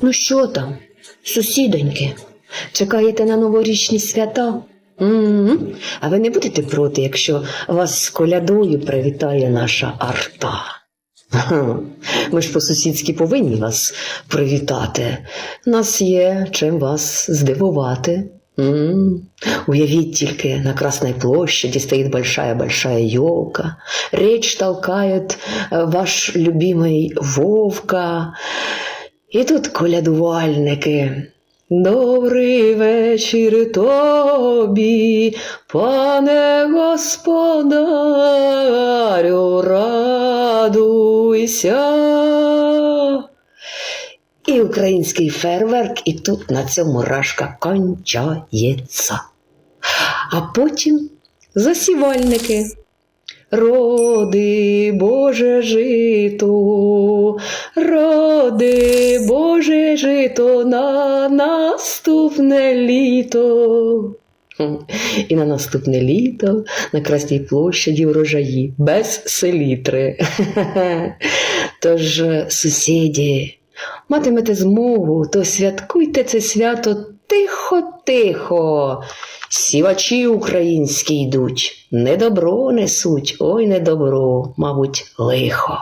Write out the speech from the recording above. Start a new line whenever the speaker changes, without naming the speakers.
Ну що там, сусідоньки, чекаєте на новорічні свята? м А ви не будете проти, якщо вас з колядою привітає наша арта? Ми ж по-сусідськи повинні вас привітати. Нас є чим вас здивувати. М, Уявіть тільки, на Красной площади стоит большая-большая елка, речь толкает ваш любимый Вовка, і тут колядувальники. Добрий вечір тобі, пане господарю, радуйся. І український фейерверк, і тут на цьому рашка кончається. А потім засівальники. Роди Боже жито, роди Боже жито на наступне літо. І на наступне літо на Красній площаді врожаї без селітри. Тож, сусіді, матимете змогу, то святкуйте це свято тихо-тихо. Сівачі українські йдуть, не добро несуть, ой не добро, мабуть, лихо.